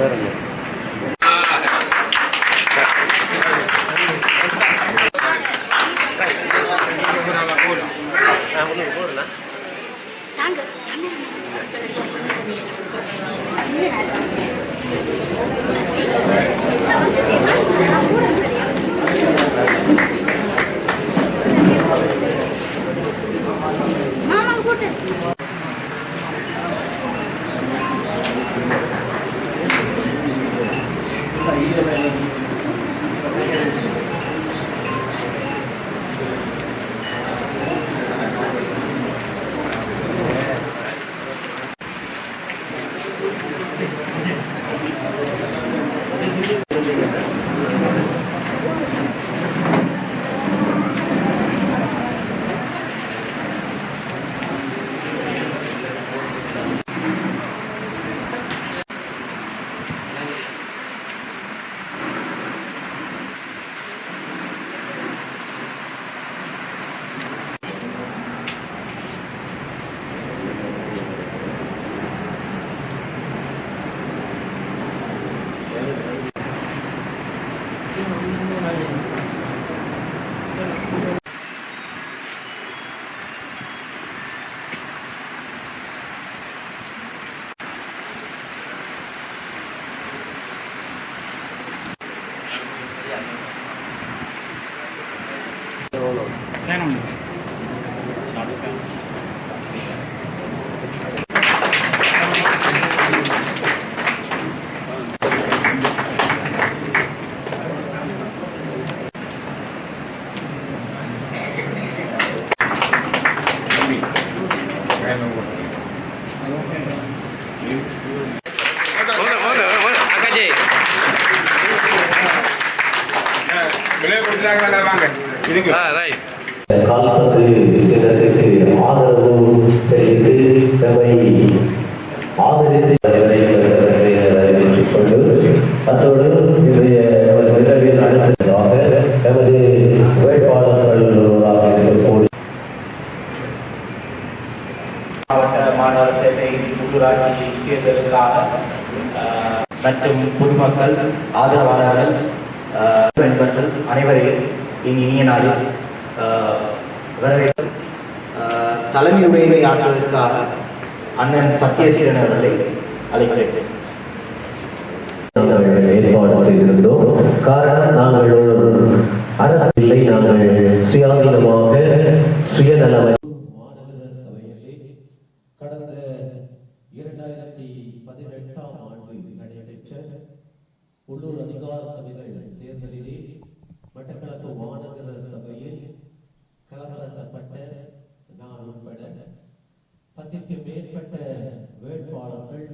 വേറെ கால்பந்து சின்னத்திற்கு ஆதரவு தெரிவித்து நம்மை ஆதரித்து வருவதை அறிவித்துக் கொண்டு அத்தோடு இன்றைய நமது நிகழ்வில் அடுத்ததாக நமது வேட்பாளர்கள் ஒருவராக இருக்கக்கூடிய மாவட்ட மாநகர சேவை உள்ளூராட்சி தேர்தலுக்காக அஹ், மற்றும் பொதுமக்கள் ஆதரவாளர்கள் அஹ், நண்பர்கள் அனைவரையும் என் இனிய நாளில் அஹ், வரவேற்று தலைமை உரையை ஆற்றுவதற்காக அண்ணன் சத்யசீலன் அவர்களை அழைக்கிறேன். ஏற்பாடு செய்திருந்தோம். காரணம் நாங்கள் ஒரு அரசு இல்லை. நாங்கள் சுயாதீனமாக சுயநலமை கடந்த இரண்டாயிரத்தி பதினெட்டாம் ஆண்டு நடைபெற்ற உள்ளூர் அதிகார சபைகள் தேர்தலிலே மட்டக்களப்பு மாநகர சபையில் களமிறக்கப்பட்ட நான் உட்பட பத்திற்கு மேற்பட்ட வேட்பாளர்கள்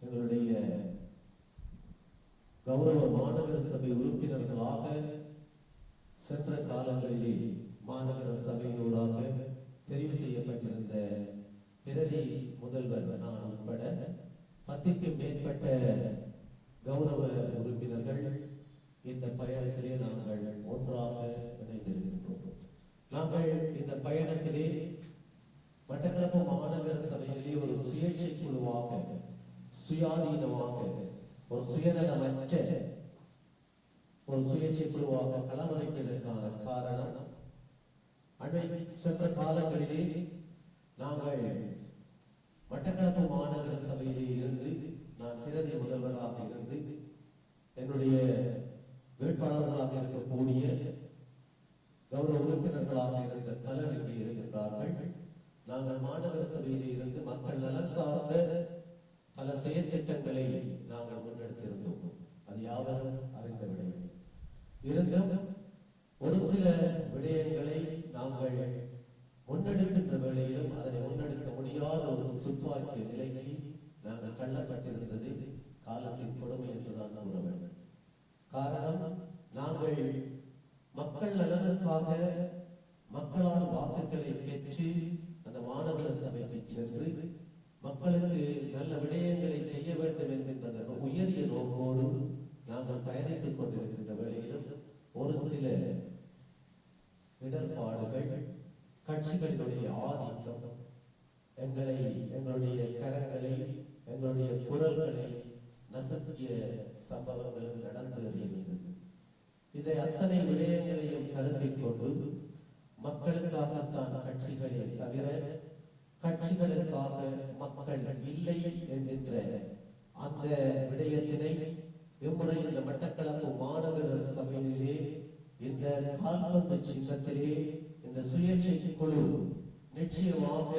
எங்களுடைய கௌரவ மாநகர சபை உறுப்பினர்களாக சென்ற காலங்களிலே மாநகர சபையினூடாக தெரிவு செய்யப்பட்டிருந்த பிரதி முதல்வர் நான் உட்பட பத்திற்கு மேற்பட்ட கௌரவ உறுப்பினர்கள் இந்த பயணத்திலே நாங்கள் ஒன்றாக இணைந்திருக்கின்றோம். நாங்கள் இந்த பயணத்திலே மட்டக்களப்பு மாநகர சபையிலே ஒரு சுயேட்சை குழுவாக சுயாதீனமாக ஒரு சுயநலமற்ற ஒரு சுயேட்சை குழுவாக களமறிப்பதற்கான காரணம் அண்மை சென்ற காலங்களிலே நாங்கள் மட்டக்களப்பு மாநகர சபையிலே இருந்து நான் பிரதி முதல்வராக இருந்து என்னுடைய வேட்பாளர்களாக இருக்கக்கூடிய கௌரவ உறுப்பினர்களாக இருந்த பலர் இங்கே இருக்கின்றார்கள். நாங்கள் மாநகர சபையில் இருந்து மக்கள் நலன் சார்ந்த பல செயற்திட்டங்களை நாங்கள் முன்னெடுத்திருந்தோம். அது யாவரும் அறிந்த விடயம் இருந்தும் ஒரு சில விடயங்களை நாங்கள் முன்னெடுக்கின்ற வேளையிலும் அதனை முன்னெடுக்க முடியாத ஒரு துப்பாக்கிய நிலைக்கு நாங்கள் தள்ளப்பட்டிருந்தது. காலத்தின் கொடுமை என்றுதான் கூற வேண்டும் காரணம் நாங்கள் மக்கள் நலனுக்காக மக்களால் வாக்குகளை பெற்று அந்த மாணவர் சபைக்கு சென்று மக்களுக்கு நல்ல விடயங்களை செய்ய வேண்டும் என்கின்ற உயரிய நோக்கோடு நாங்கள் பயணித்துக் கொண்டிருக்கின்ற வேளையிலும் ஒரு சில இடர்பாடுகள் கட்சிகளினுடைய ஆதிக்கம் எங்களை எங்களுடைய கரங்களை எங்களுடைய குரல்களை நசுக்கிய சம்பவங்கள் நடந்து வருகிறது இதை அத்தனை விடயங்களையும் கருத்தில் கொண்டு மக்களுக்காகத்தான் கட்சிகளே தவிர கட்சிகளுக்காக மக்கள் இல்லை என்கின்ற அந்த விடயத்தினை இம்முறை இந்த மட்டக்களப்பு மாணவர் சபையிலே இந்த கால்பந்து சின்னத்திலே இந்த சுயேட்சை குழு நிச்சயமாக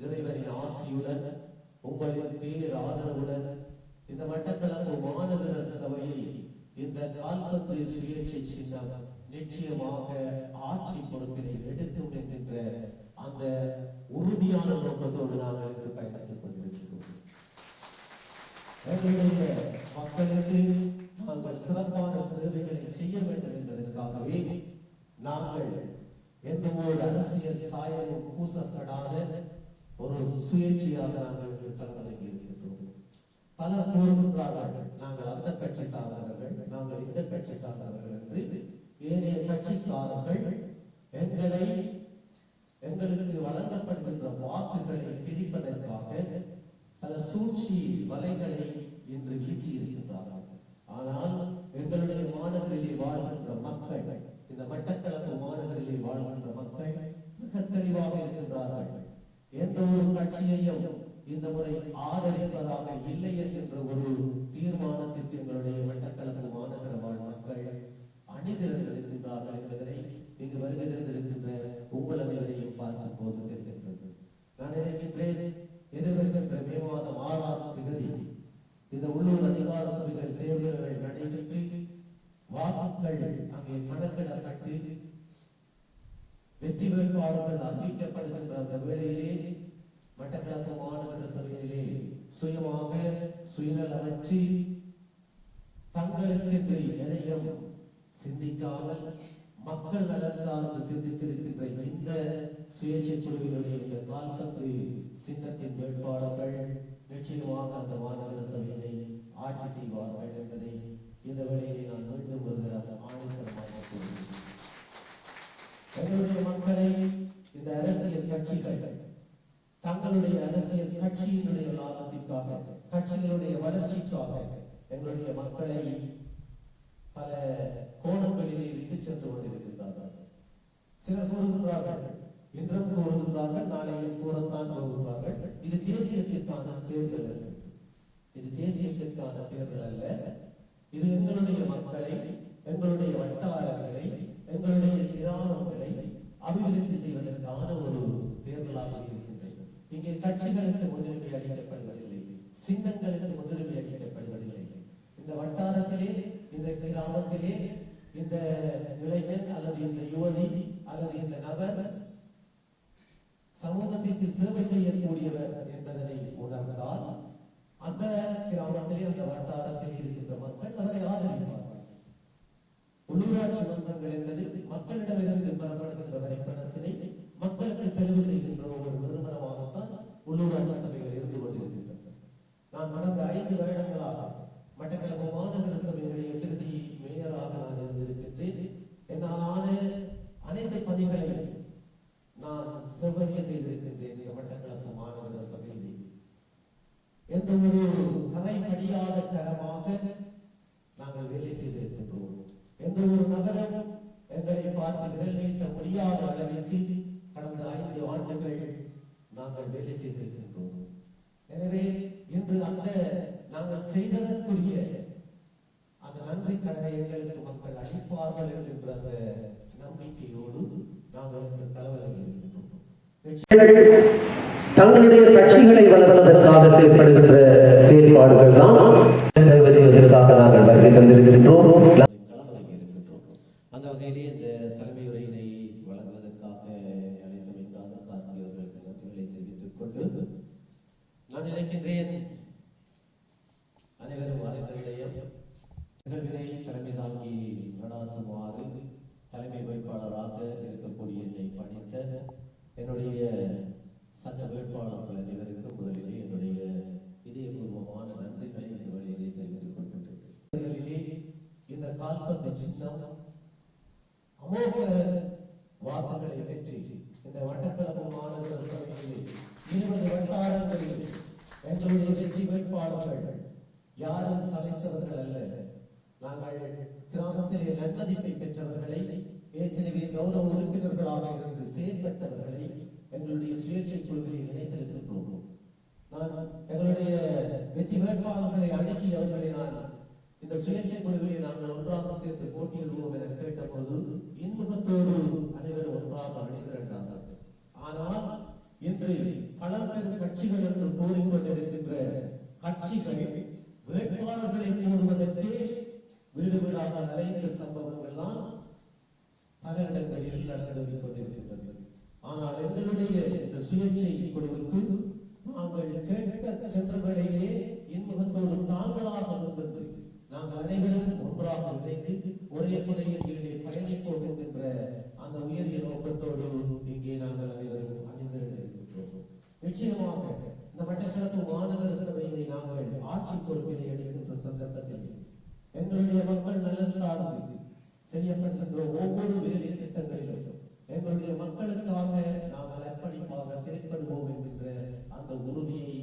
இறைவனின் ஆசியுடன் உங்களின் பேர் ஆதரவுடன் இந்த மட்டக்களப்பு மாநகர சபையை இந்த கால்பந்து சுயேட்சை சின்னம் நிச்சயமாக ஆட்சி பொறுப்பினை எடுக்கும் என்கின்ற அந்த உறுதியான நோக்கத்தோடு நாங்கள் இன்று பயணித்துக் கொண்டிருக்கிறோம் எங்களுடைய மக்களுக்கு நாங்கள் சிறப்பான சேவைகளை செய்ய வேண்டும் என்பதற்காகவே நாங்கள் எந்த ஒரு அரசியல் சாயலும் பூசப்படாத ஒரு சுயேட்சையாக நாங்கள் இன்று களமிறங்கி இருக்கின்றோம் பலர் கூறுகின்றார்கள் நாங்கள் அந்த கட்சி நாங்கள் இந்த கட்சி சார்ந்தவர்கள் என்று ஏனைய கட்சிக்காரர்கள் எங்களை எங்களுக்கு வழங்கப்படுகின்ற வாக்குகளை பிரிப்பதற்காக பல சூழ்ச்சி வலைகளை இன்று வீசி இருக்கின்றார்கள் ஆனால் எங்களுடைய மாநகரிலே வாழ்கின்ற மக்கள் இந்த மட்டக்களப்பு மாநகரிலே வாழ்கின்ற மக்கள் மிக தெளிவாக இருக்கின்றார்கள். எந்த ஒரு கட்சியையும் இந்த முறை ஆதரிப்பதாக இல்லை என்கின்ற ஒரு தீர்மானத்திற்கு எங்களுடைய மட்டக்களப்பு மாநகர வாழ் மக்கள் அணிதிரண்டு இருக்கின்றார்கள் என்பதனை இங்கு வருகை தந்திருக்கின்ற உங்கள் அனைவரையும் பார்க்கும் போது தெரிகின்றது நான் நினைக்கின்றேன் எதிர்வருகின்ற மே மாதம் ஆறாம் தேதி இந்த உள்ளூர் அதிகார சபைகள் தேர்தல்கள் நடைபெற்று வாக்குகள் அங்கே கணக்கிடப்பட்டு வெற்றி வேட்பாளர்கள் அறிவிக்கப்படுகின்ற அந்த வேளையிலே மட்டக்களப்பு மாநகர சபையிலே சுயமாக சுயநல அமைச்சு தங்களுக்கு எதையும் சிந்திக்காமல் மக்கள் நலன் சார்ந்து சிந்தித்திருக்கின்ற இந்த சுயேட்சை குழுவினுடைய இந்த கால்பந்து சின்னத்தின் வேட்பாளர்கள் நிச்சயமாக அந்த மாநகர சபையினை ஆட்சி செய்வார்கள் என்பதை இந்த வேளையிலே நான் மீண்டும் ஒரு தரம் ஆணைத்தரமாக கூறுகிறேன் எங்களுடைய மக்களை இந்த அரசியல் கட்சிகள் தங்களுடைய அரசியல் கட்சியினுடைய லாபத்திற்காக கட்சிகளுடைய வளர்ச்சிக்காக எங்களுடைய மக்களை பல கோணங்களிலே விட்டு சென்று கொண்டிருக்கின்றார்கள். சிலர் கூறுகின்றார்கள் இன்றும் கூறுகின்றார்கள் நாளையும் கூறத்தான் கூறுகிறார்கள் இது தேசியத்திற்கான தேர்தல் அல்ல. இது தேசியத்திற்கான தேர்தல் அல்ல. இது எங்களுடைய மக்களை எங்களுடைய வட்டாரங்களை எங்களுடைய கிராமங்களை அபிவிருத்தி செய்வதற்கான ஒரு தேர்தலாக இருக்கின்றது. இங்கே கட்சிகளுக்கு முன்னுரிமை அளிக்கப்படுவதில்லை சின்னங்களுக்கு முன்னுரிமை அளிக்கப்படுவதில்லை. இந்த வட்டாரத்திலே இந்த கிராமத்திலே இந்த இளைஞன் அல்லது இந்த யுவதி அல்லது இந்த நபர் சமூகத்திற்கு சேவை செய்யக்கூடியவர் என்பதனை உணர்ந்தால் அந்த கிராமத்திலே அந்த வட்டாரத்தில் இருக்கின்ற மக்கள் அவரை ஆதரிப்பார்கள். உள்ளூராட்சி மன்றங்கள் என்பது மக்களிடமிருந்து பெறப்படுகின்ற வரைபடத்தினை மக்களுக்கு செலவு செய்கின்ற ஒரு நிறுவனமாகத்தான் உள்ளூராட்சி சபை இருந்து கொண்டிருக்கின்றன நான் கடந்த ஐந்து வருடங்களாக மட்டக்களப்பு மாநகர சபையினுடைய பிரதி மேயராக நான் இருந்திருக்கின்றேன் என்னால் ஆன அனைத்து பணிகளையும் நான் செவ்வனே செய்திருக்கின்றேன் இந்த மட்டக்களப்பு மாநகர சபையில் எந்த ஒரு கரை படியாத தரமாக நாங்கள் வேலை செய்திருக்கின்றோம் எந்த ஒரு நகரம் எங்களை பார்த்து விரல் நீட்ட முடியாத அளவிற்கு கடந்த ஐந்து ஆண்டுகள் நாங்கள் வேலை செய்திருக்கின்றோம். எனவே இன்று அந்த நாங்கள் செய்ததற்குரிய அந்த நன்றி கடனை எங்களுக்கு மக்கள் அளிப்பார்கள் என்கின்ற அந்த நம்பிக்கையோடு நாங்கள் இன்று கலவரம் இருக்கின்றோம். தங்களுடைய கட்சிகளை வளர்ப்பதற்காக செயல்படுகின்ற செயல்பாடுகள் தான் சேவை செய்வதற்காக நாங்கள் வருகை தந்திருக்கின்றோம். நான் அனைவரும் அறிந்த விடயம் நிகழ்வினை தலைமை தாங்கி நடாத்துமாறு தலைமை வேட்பாளராக இருக்கக்கூடிய என்னை பணித்த என்னுடைய சக வேட்பாளர்கள் அனைவருக்கும் முதலிலே என்னுடைய இதயபூர்வமான நன்றிகளை இந்த வழியிலே தெரிவித்துக் கொள்கின்றேன். இந்த கால்பந்து சின்னம் அமோக வார்த்தைகளை வெற்றி இந்த வட்டக்கிழப்பு மாநகர சபையிலே இருபது வட்டாரங்களில் எங்களுடைய வெற்றி யாரும் சமைத்தவர்கள் அல்ல. நாங்கள் கிராமத்திலே நன்மதிப்பை பெற்றவர்களை ஏற்கனவே கௌரவ உறுப்பினர்களாக இருந்து செயற்பட்டவர்களை எங்களுடைய சுயேட்சை குழுவில் இணைத்திருக்கின்றோம் நான் எங்களுடைய வெற்றி வேட்பாளர்களை அணுகி அவர்களை நான் இந்த சுயேட்சை குழுவிலே நாங்கள் ஒன்றாக சேர்த்து போட்டியிடுவோம் என கேட்டபோது இன்முகத்தோடு அனைவரும் ஒன்றாக அணிதிரண்டார்கள். ஆனால் இன்று பழம்பெரும் கட்சிகள் என்று கூறிக்கொண்டிருக்கின்ற கட்சிகள் வேட்பாளர்களை போடுவதற்கே வீடு வீடாக அலைந்த சம்பவங்கள் தான் பல இடங்களில் நடந்து கொண்டிருக்கின்றது. ஆனால் எங்களுடைய இந்த சுயேட்சை குழுவுக்கு நாங்கள் கேட்க சென்றவர்களையே இன்முகத்தோடு தாங்களாக முன்வந்து நாங்கள் அனைவரும் ஒன்றாக இணைந்து ஒரே முறையில் பயணிப்போம் என்கின்ற அந்த உயரிய நோக்கத்தோடு நிச்சயமாக இந்த மட்டக்களப்பு மாநகர சபையினை நாங்கள் ஆட்சி பொறுப்பினை எடுக்கின்ற சந்தர்ப்பத்தில் எங்களுடைய மக்கள் நலன் சார்ந்து செய்யப்படுகின்ற ஒவ்வொரு வேலை திட்டங்களிலும் எங்களுடைய மக்களுக்காக நாங்கள் அர்ப்பணிப்பாக செயல்படுவோம் என்கின்ற அந்த உறுதியை